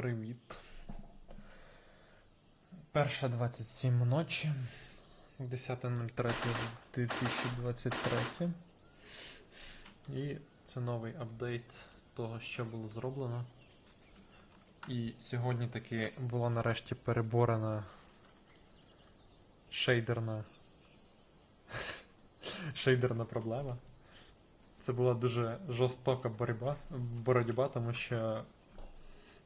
Привіт. Перша 27 ночі. 10.03.2023. І це новий апдейт того, що було зроблено. І сьогодні таки була нарешті переборена шейдерна. шейдерна проблема. Це була дуже жорстока боротьба, боротьба, тому що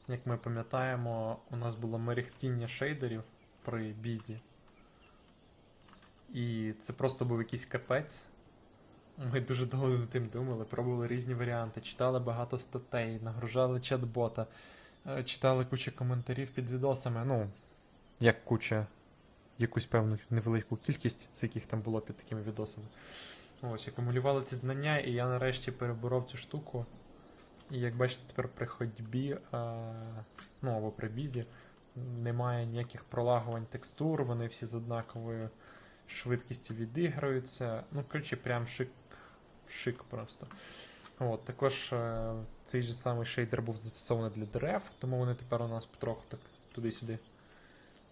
як ми пам'ятаємо, у нас було мерехтіння шейдерів при бізі. І це просто був якийсь капець. Ми дуже довго над тим думали, пробували різні варіанти, читали багато статей, нагружали чат-бота, е, читали кучу коментарів під відосами. Ну, як куча, якусь певну невелику кількість, з яких там було під такими відосами. Ось, акумулювали ці знання, і я нарешті переборов цю штуку. І як бачите, тепер при ходьбі, а, ну або при бізі, немає ніяких пролагувань текстур, вони всі з однаковою швидкістю відіграються. Ну, коротше, прям шик, шик просто. От, також е, цей же самий шейдер був застосований для дерев, тому вони тепер у нас потроху так туди-сюди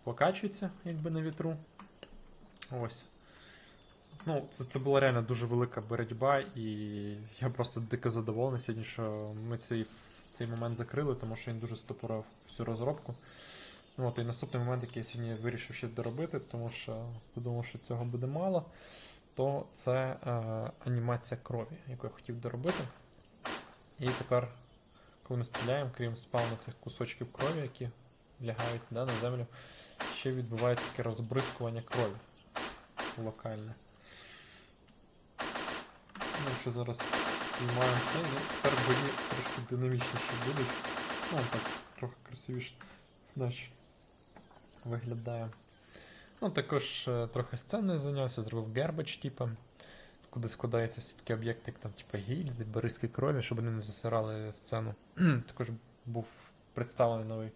покачуються, якби на вітру. Ось. Ну, це, це була реально дуже велика боротьба, і я просто дико задоволений сьогодні, що ми цей, цей момент закрили, тому що він дуже стопорав всю розробку. Ну, От, і наступний момент, який я сьогодні вирішив щось доробити, тому що подумав, що цього буде мало, то це е, анімація крові, яку я хотів доробити. І тепер, коли ми стріляємо, крім спавну цих кусочків крові, які лягають да, на землю, ще відбувається таке розбризкування крові локальне. Ну, що зараз знімаємо це, ну, тепер бої трошки динамічніші будуть. Ну, так, трохи красивіше далі виглядає. Ну, також е, трохи сценою зайнявся, зробив гербач, типу, куди складаються всі такі об'єкти, як там, типу, гільзи, баризки крові, щоб вони не засирали сцену. також був представлений новий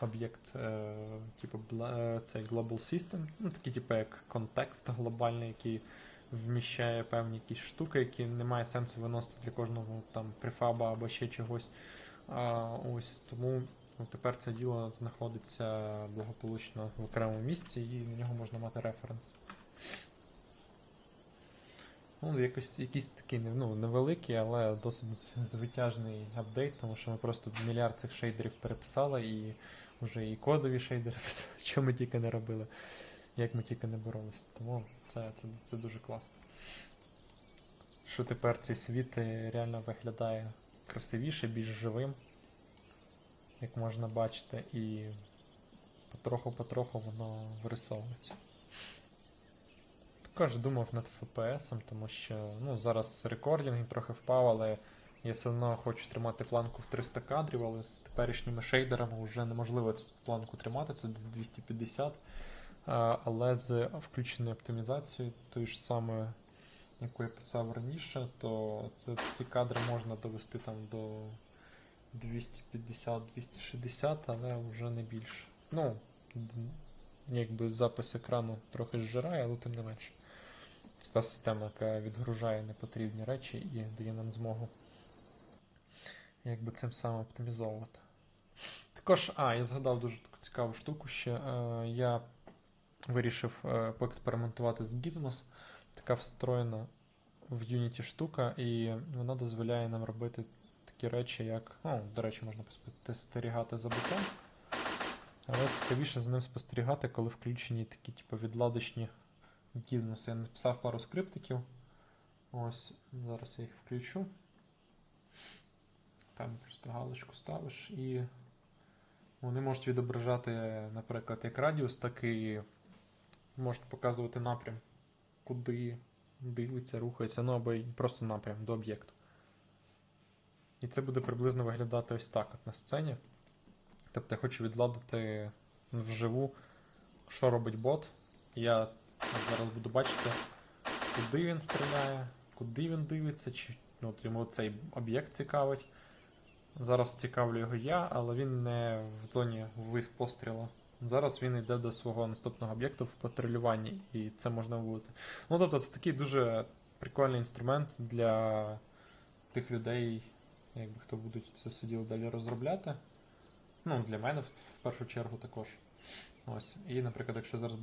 об'єкт, е, типу, е, цей Global System, ну, такий, типу, як контекст глобальний, який вміщає певні якісь штуки, які немає сенсу виносити для кожного там префаба або ще чогось. А, ось тому ну, тепер це діло знаходиться благополучно в окремому місці і на нього можна мати референс. Ну, якось, якийсь такий ну, невеликий, але досить звитяжний апдейт, тому що ми просто мільярд цих шейдерів переписали і вже і кодові шейдери що ми тільки не робили як ми тільки не боролися. Тому це, це, це дуже класно. Що тепер цей світ е, реально виглядає красивіше, більш живим, як можна бачити, і потроху-потроху воно вирисовується. Також думав над FPS, тому що ну, зараз рекординг трохи впав, але я все одно хочу тримати планку в 300 кадрів, але з теперішніми шейдерами вже неможливо цю планку тримати, це 250. Але з включеною оптимізацією, тою ж самою, яку я писав раніше, то це, ці кадри можна довести там до 250-260, але вже не більше. Ну, якби запис екрану трохи зжирає, але тим не менше. Це та система, яка відгружає непотрібні речі і дає нам змогу якби цим самим оптимізовувати. Також, а, я згадав дуже таку цікаву штуку ще. Е, я вирішив е, поекспериментувати з Gizmos. Така встроєна в Unity штука, і вона дозволяє нам робити такі речі, як. Ну, до речі, можна спостерігати за ботом. Але цікавіше за ним спостерігати, коли включені такі, типу, відладочні Gizmos. Я написав пару скриптиків. Ось, зараз я їх включу. Там просто галочку ставиш і вони можуть відображати, наприклад, як радіус, так і можуть показувати напрям, куди дивиться, рухається, ну або просто напрям до об'єкту. І це буде приблизно виглядати ось так от на сцені. Тобто я хочу відладити вживу, що робить бот. Я зараз буду бачити, куди він стріляє, куди він дивиться, чи ну, от йому цей об'єкт цікавить. Зараз цікавлю його я, але він не в зоні пострілу. Зараз він йде до свого наступного об'єкту в патрулюванні, і це можна вбити. Ну тобто це такий дуже прикольний інструмент для тих людей, якби хто будуть це сиділи далі розробляти. Ну, для мене в першу чергу також. Ось. І, наприклад, якщо зараз